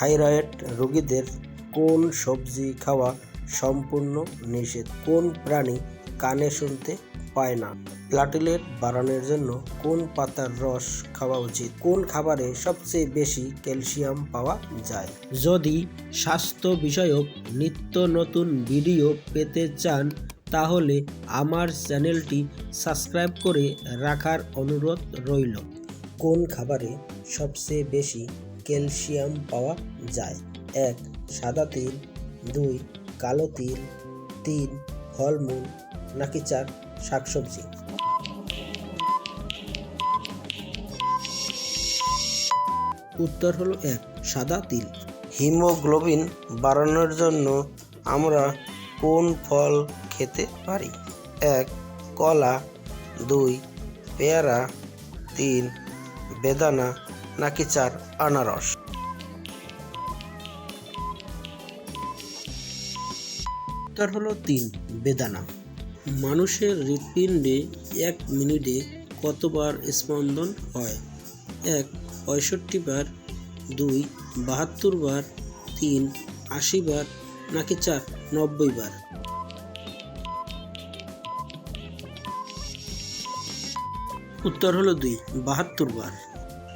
Thyroid রোগীদের কোন সবজি খাওয়া সম্পূর্ণ নিষেধ? কোন প্রাণী কানে শুনতে পায় না? প্লাটিলেট বাড়ানোর জন্য কোন পাতার রস খাওয়া উচিত? কোন খাবারে সবচেয়ে বেশি ক্যালসিয়াম পাওয়া যায়? যদি স্বাস্থ্য বিষয়ক নিত্য নতুন ভিডিও পেতে চান, তাহলে আমার চ্যানেলটি সাবস্ক্রাইব করে রাখার অনুরোধ রইল। কোন খাবারে সবচেয়ে বেশি ক্যালসিয়াম পাওয়া যায়। এক, সাদা তিল। দুই, কালো তিল। তিন, ফলমূল। নাকি চার, শাকসবজি। উত্তর হলো এক, সাদা তিল। হিমোগ্লোবিন বাড়ানোর জন্য আমরা কোন ফল খেতে পারি? এক, কলা। দুই, পেয়ারা। তিন, বেদানা। নাকি চার আনারস? উত্তর হলো তিন, বেদানা। মানুষের হৃৎপিণ্ডে এক মিনিটে কতবার স্পন্দন হয়? এক, পঁয়ষট্টি বার, দুই, বাহাত্তর বার, তিন, আশি বার, নাকি চার, নব্বই বার? উত্তর হলো দুই, বাহাত্তর বার।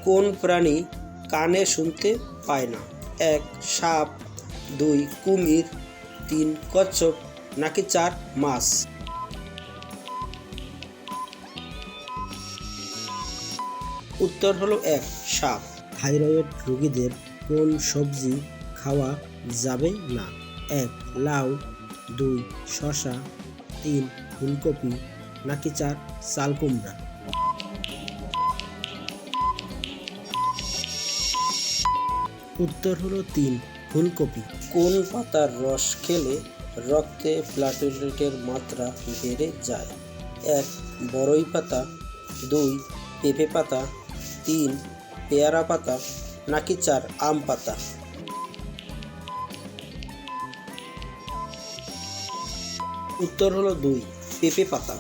কোন প্রাণী কানে শুনতে পায় না? এক, সাপ। দুই, কুমির। তিন, কচ্ছপ। নাকি চার, মাছ? উত্তর হলো এক, সাপ। থাইরয়েড রোগীদের কোন সবজি খাওয়া যাবে না? এক, লাউ। দুই, শসা। তিন, ফুলকপি। নাকি চার চাল কুমড়া উত্তর হলো তিন, ফুলকপি। কোন পাতার রস খেলে রক্তে প্লাটিলেটের মাত্রা বেড়ে যায়? এক বড়ই পাতা। দুই, পেঁপে পাতা। তিন, পেয়ারা পাতা। নাকি চার, আম পাতা? উত্তর হলো দুই, পেঁপে পাতা।